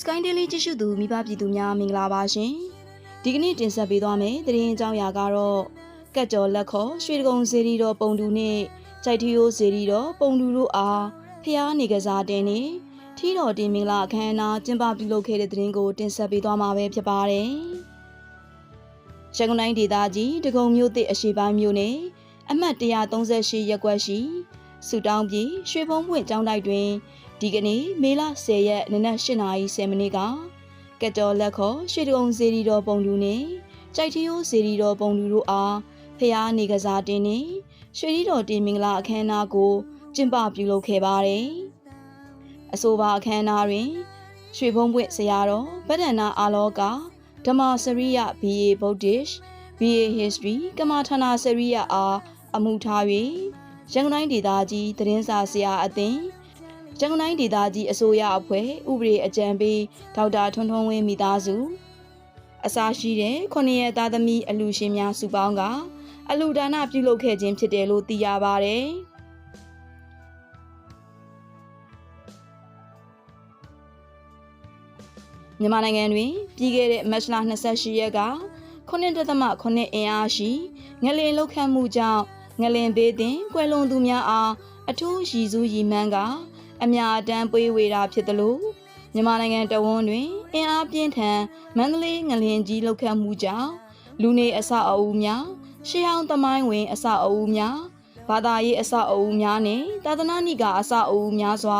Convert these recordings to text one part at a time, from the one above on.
Sky Daily ကြည့်ရှုသူမိဘပြည်သူများမင်္ဂလာပါရှင်ဒီကနေ့တင်ဆက်ပေးသွားမယ့်သတင်းအကြောင်းအရာကတော့ကက်ကျော်လက်ခေါ်ရွှေတကုံစေရီတော်ပုံတူနှင့်ကြိုက်ထီယိုးစေရီတော်ပုံတူတို့အားဖျားနေကစားတင်နှင့်ထီတော်တင်မင်္ဂလာအခမ်းအနားကျင်းပပြုလုပ်ခဲ့တဲ့သတင်းကိုတင်ဆက်ပေးသွားမှာပဲဖြစ်ပါတယ်ရန်ကုန်တိုင်းဒေသကြီးဒဂုံမြို့သစ်အရှိပိုင်းမြို့နယ်အမှတ်138ရပ်ကွက်ရှိ စူတောင်းပြည်ရွှေဘုံပွင့်ကျောင်းတိုက်တွင်ဒီကနေ့မေလ10ရက်နနက်8:30မိနစ်ကကက်တော်လက်ခေါ်ရွှေတကုံစေရီတော်ပုံလူနဲ့ကြိုက်ထီယိုးစေရီတော်ပုံလူတို့အားဖျားနေကစားတင်နဲ့ရွှေရီတော်တင်မင်္ဂလာအခမ်းအနားကိုကျင်းပပြုလုပ်ခဲ့ပါတယ်။အဆိုပါအခမ်းအနားတွင် ရွှေဘုံပွင့်ဆရာတော်ဗဒ္ဒနာအာလောကဓမ္မစရိယ BA Buddhist BA History ကမ္မထာနာစရိယအားအမှုထား၍ ရန်ကုန်တိုင်းဒေသကြီးသတင်းစာဆရာအသင်းရန်ကုန်တိုင်းဒေသကြီးအစိုးရအဖွဲ့ဥပဒေအကြံပေးဒေါက်တာထွန်းထွန်းဝင်းမိသားစုအစာရှိတဲ့ခုနှစ်ရက်သားသမီးအလူရှင်များစုပေါင်းကအလူဒါနပြုလုပ်ခဲ့ခြင်းဖြစ်တယ်လို့သိရပါတယ်။မြန်မာနိုင်ငံတွင်ပြီးခဲ့တဲ့မတ်လ28ရက်က9.9အင်အားရှိငလင်လောက်ခတ်မှုကြောင့် ငလင်သေးတင်ကွယ်လွန်သူများအားအထူးရည်စူးရည်မှန်းကအများအတန်းပေးဝေတာဖြစ်သလိုမြန်မာနိုင်ငံတဝန်းတွင်အင်အားပြင်းထန်မန္တလေးငလင်ကြီးလောက်ခတ်မှုကြောင့်လူနေအဆောက်အဦများရှေးဟောင်းသမိုင်းဝင် အဆောက်အဦများဘာသာရေးအဆောက်အဦများနဲ့သာသနာ့နိကအဆောက်အဦများစွာ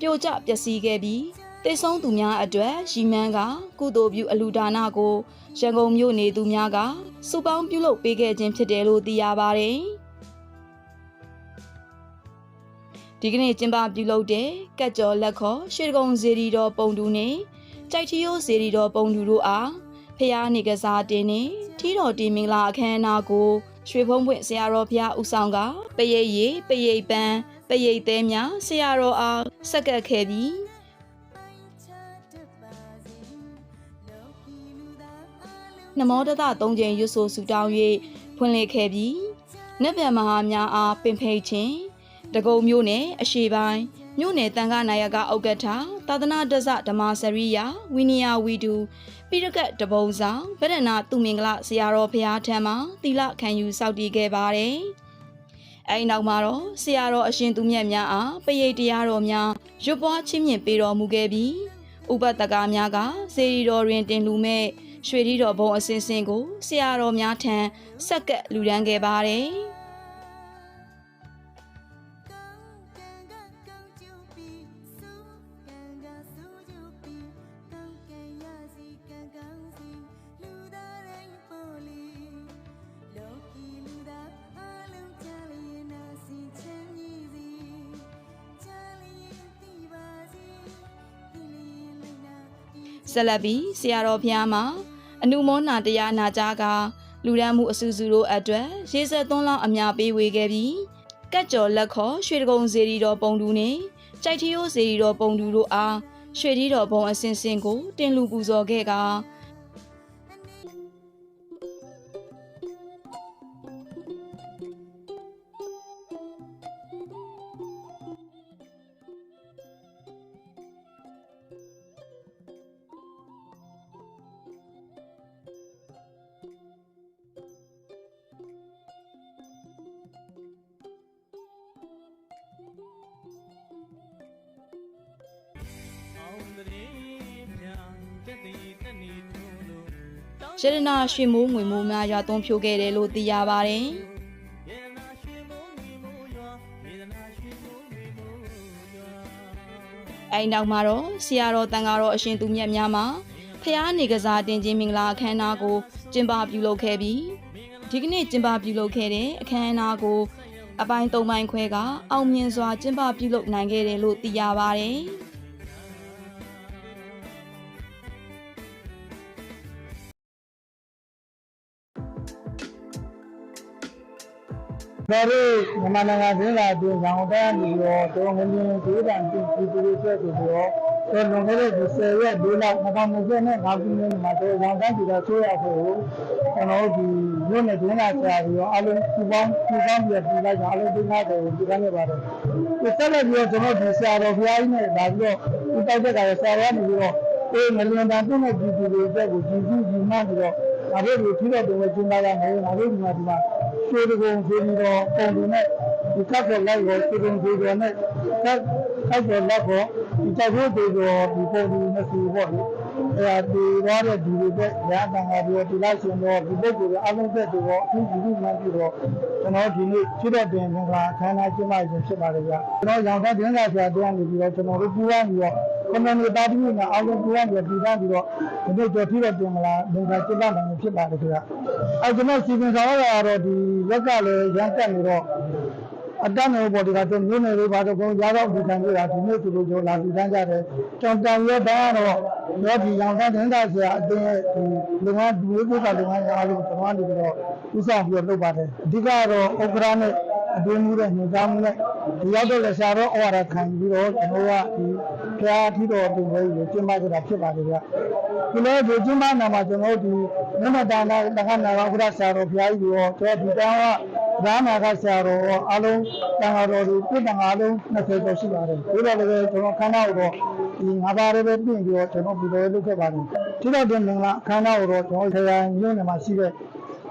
ပြိုကျပျက်စီးခဲ့ပြီးတိတ်ဆုံးသူများအတွက်ရီမန်းကကုသိုလ်ပြုအလူဒါနကိုရန်ကုန်မြို့နေသူများကစုပေါင်းပြုလုပ်ပေးခဲ့ခြင်းဖြစ်တယ်လို့သိရပါတယ်။ ဒီကနေ့ကျင်းပပြုလုပ်တဲ့ကက်ကျော်လက်ခေါ်ရွှေကုံဇေဒီတော်ပုံတူနဲ့ကြိုက်ထီယိုးဇေဒီတော်ပုံတူတို့အားဖျားနေကစားတင်နဲ့ထီတော်တီမင်္ဂလာအခမ်းအနားကိုရွှေဖုံးပွင့်ဆရာတော်ဖျားဦးဆောင်ကပရိတ်ရီပရိတ်ပန်းပရိတ်သေးများဆရာတော်အားဆက်ကပ်ခဲ့ပြီးနမောတတ၃ချိန်ရွတ်ဆိုဆူတောင်း၍ဖွင့်လှစ်ခဲ့ပြီးနတ်ဗျမဟာများအားပင်ဖိတ်ခြင်း တကုံမျိုးနယ်အရှိပိုင်းမြို့နယ်တန်ခနာယကဥက္ကဋ္ဌသာသနာတဇဓမ္မစရိယာဝိနည်းဝီတူပိရကတ်တပုံဆောင်ဗဒနာသူမင်္ဂလဆရာတော်ဘုရားထံမှာသီလခံယူစောင့်တည်ခဲ့ပါတယ်။အဲဒီနောက်မှာတော့ဆရာတော်အရှင်သူမြတ်များအားပရိတ်တရားတော်များရွတ်ပွားချင်းမြင့်ပေးတော်မူခဲ့ပြီးဥပတကားများကစေရီတော်တွင်တင်လူမဲ့ရွှေရီတော်ဘုံအစင်းစင်းကိုဆရာတော်များထံဆက်ကပ်လူဒန်းခဲ့ပါတယ်။ ဆက်လက်ပြီးဆရာတော်ဘုရားမှာအနုမောနာတရားနာကြားကလူရန်မှုအဆူဆူတို့အတွက်ရေဆက်သွန်းလောင်းအများပေးဝေခဲ့ပြီးကက်ကျော်လက်ခေါ်ရွှေတကုံစေရီတော်ပုံတူနဲ့ကြိုက်ထီယိုးစေရီတော်ပုံတူတို့အားရွှေထီတော်ဘုံအစင်စင်ကိုတင်လူပူဇော်ခဲ့က ရတနာရွှေမိုးငွေမိုးများရွာသွန်းဖြိုးခဲ့တယ်လို့သိရပါတယ်ရေနာရွှေမုံငီမိုးရွာရေနာရွှေမုံငီမိုးရွာ။အဲဒီနောက်မှာတော့ဆရာတော်တန်ဃာတော်အရှင်သူမြတ်များမှာဖျားနေကစားတင်ခြင်းမင်္ဂလာအခမ်းအနားကိုကျင်းပပြုလုပ်ခဲ့ပြီးဒီကနေ့ကျင်းပပြုလုပ်ခဲ့တဲ့အခမ်းအနားကိုအပိုင်း၃ပိုင်းခွဲကအောင်မြင်စွာကျင်းပပြုလုပ်နိုင်ခဲ့တယ်လို့သိရပါတယ်။ တော်တို့မြန်မာနိုင်ငံပြည်လာပြည်ရောင်းတဲ့နေရောတော်ငင်းငင်းဒေသန်ပြည်ပြည်တွေဆက်ပြီးတော့တော့လွန်ခဲ့တဲ့ဒီ10ရက်4လ2020နဲ့5ခုနှစ်မှာတော့ရောင်တန်းပြည်တော်ဆိုးရဖို့ကိုကျွန်တော်တို့ဒီမြို့နယ်ဒင်းလာဆရာတွေရောအားလုံးပူပေါင်းပူပေါင်းပြီးပြည်လိုက်တာအားလုံးဒီနာတယ်ကိုပြည်ခိုင်းရပါတယ်ဒီဆက်လက်ပြီးတော့ကျွန်တော်ဒီဆရာတော်ဘုရားကြီးနဲ့လာပြီးတော့ဒီတောက်တဲ့ကဆရာတော်ကနေပြီးတော့အေးငလျင်တန်ပြည့်တဲ့ပြည်သူတွေအတွက်ကိုကြည်ကြည်ကြည်မှန်းပြီးတော့ငါတို့ဒီထိတော့တယ်ကျင်းသားရမယ်ငါတို့ဒီမှာဒီမှာ ရွှေတကုံရွှေပြီးတော့ပုံတွေနဲ့ဒီကပ်တဲ့လိုက်ကိုရွှေကုံရွှေကျော်နဲ့ကပ်ကပ်တဲ့လက်ကိုဒီတိုက်ဖို့တွေတော့ဒီပုံတွေနဲ့စီပေါ့လေအဲဒါဒီတော့တဲ့ဒီတွေတဲ့ရဟန်းတန်ခါတွေဒီလိုက်ရှင်တော့ဒီပုဂ္ဂိုလ်တွေအလုံးသက်တွေတော့အခုဒီလိုမှန်းပြီးတော့ကျွန်တော်ဒီနေ့ဖြစ်တဲ့တင်င်္ဂလာအခမ်းအနားကျင်းပခြင်းဖြစ်ပါတယ်ဗျကျွန်တော်ရောင်တဲ့တင်္ဂလာဆရာတရားနေပြီးတော့ကျွန်တော်တို့ပူးပေါင်းပြီးတော့ ခမနီတာတိနဲ့အားလုံးပူးပေါင်းပြီးပြည်သားပြီးတော့ဒီနေ့ကြော်ဖြစ်တဲ့တင်္ဂလာဒင်္ဂလာကျင်းပနိုင်ဖြစ်ပါတယ်ခင်ဗျအဲကျွန်တော်စီစဉ်ဆောင်ရတာတော့ဒီလက်ကလည်းရန်တက်နေတော့အတန်းနယ်ပေါ်ဒီကတော့မြို့နယ်တွေဘာတော့ကိုရတော့ဒီခံကြတာဒီနေ့သူတို့ကြောလာပြီးတန်းကြတယ်ကျွန်တော်တန်ရတော့တော့ဒီရောင်တဲ့တင်္ဂလာဆရာအတင်းရဲ့ဒီလူငန်းဒီလိုကိစ္စလူငန်းအားလုံးကျွန်တော်ကနေပြီးတော့ဥဆောင်ပြီးတော့လုပ်ပါတယ်အဓိကတော့ဥက္ကရာနဲ့ အတွင်းမှုတဲ့ညွှန်ကြားမှုနဲ့ဒီရောက်တော့လည်းဆရာတော်ဩဝါဒခံပြီးတော့ကျွန်တော်ကဒီဖျားထီတော်တူပဲကိုကျင်းပကြတာဖြစ်ပါတယ်ဗျဒီလိုဒီကျင်းပနာမှာကျွန်တော်တို့ဒီနမတာနာတခါနာဂုရဆရာတော်ဘုရားကြီးကိုကျွန်တော်ဒီတောင်းကရာနာကဆရာတော်အားလုံးတန်ဃာတော်တွေပြည်တန်ဃာအားလုံး20ကျော်ရှိပါတယ်ဒီလိုလည်းကျွန်တော်ခန္ဓာကိုတော့ဒီငါးပါးလေးပဲပြင်ပြီးတော့ကျွန်တော်ပြီးတော့လုပ်ခဲ့ပါတယ်ဒီတော့ဒီမင်္ဂလာအခမ်းအနားကိုတော့ကျွန်တော်ခရိုင်မြို့နယ်မှာရှိတဲ့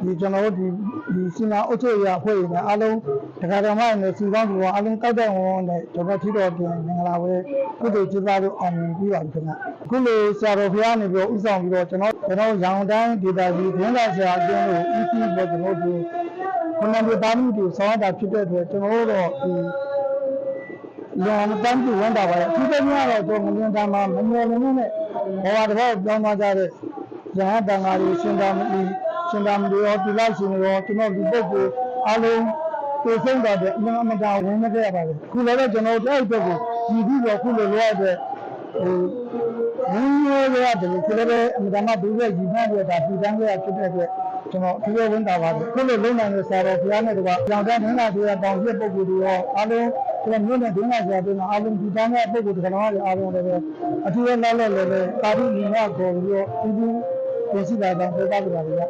ဒီကျွန်တော်တို့ဒီဒီစီနာအုပ်ချုပ်ရေးအဖွဲ့တွေနဲ့အားလုံးတက္ကသိုလ်မှနဲ့စီကောင်းပြီးတော့အားလုံးတောက်တဲ့ဝန်ဝန်နဲ့ကျွန်တော်ထီတော်ပြင်မင်္ဂလာဝဲကုသိုလ်ကျင်းပလို့အောင်မြင်ပြီးပါပြီခင်ဗျအခုလိုဆရာတော်ဘုရားနေပြီးတော့ဥဆောင်ပြီးတော့ကျွန်တော်ကျွန်တော်ရောင်တိုင်းဒေတာကြီးဒင်းသာဆရာအကျဉ်းကိုဥသိပြီးတော့ကျွန်တော်ဒီခဏဒီတာမှုတွေဆောင်းတာဖြစ်တဲ့အတွက်ကျွန်တော်တို့တော့ဒီလောင်တန်းပြဝန်တာပါလေအထူးသဖြင့်တော့ကျွန်တော်ငလင်းတန်းမှာမငယ်မငယ်နဲ့ဘောဝတော်ပြောင်းသွားကြတဲ့ရဟန်းတန်ဃာတွေရှင်သာမဏေ ရှင်သာမဏေရောတိလရှင်ရောကျွန်တော်ဒီပုဂ္ဂိုလ်အားလုံးကိုယ်ဆုံးတာတဲ့အမှန်အမှန်တရားဝင်မခဲ့ရပါဘူးခုလည်းကျွန်တော်တိုက်တဲ့ကိုဒီပြီးတော့ခုလိုလိုရတဲ့ဟိုဘုန်းကြီးတွေရတယ်ခုလည်းအမှန်တမ်းဒုရဲ့ညီမတွေဒါပြည်တန်းရဲ့ဖြစ်တဲ့အတွက်ကျွန်တော်ဒီလိုဝင်တာပါတယ်ခုလိုလုံနိုင်တဲ့ဆရာတော်ဘုရားနဲ့တကွာကြောင်တန်းထင်းလာဆိုတဲ့တောင်ပြပုဂ္ဂိုလ်တွေရောအားလုံးကျွန်တော်မြို့နယ်ဒင်းလာဆရာတွေအားလုံးဒီတန်းရဲ့ပုဂ္ဂိုလ်တွေကလည်းအားလုံးလည်းအထူးလည်းလည်းလည်းကာတိညီမကိုပြီးတော့ဒီဒီပြင်စီတာတော့ပြောတာပါဗျာ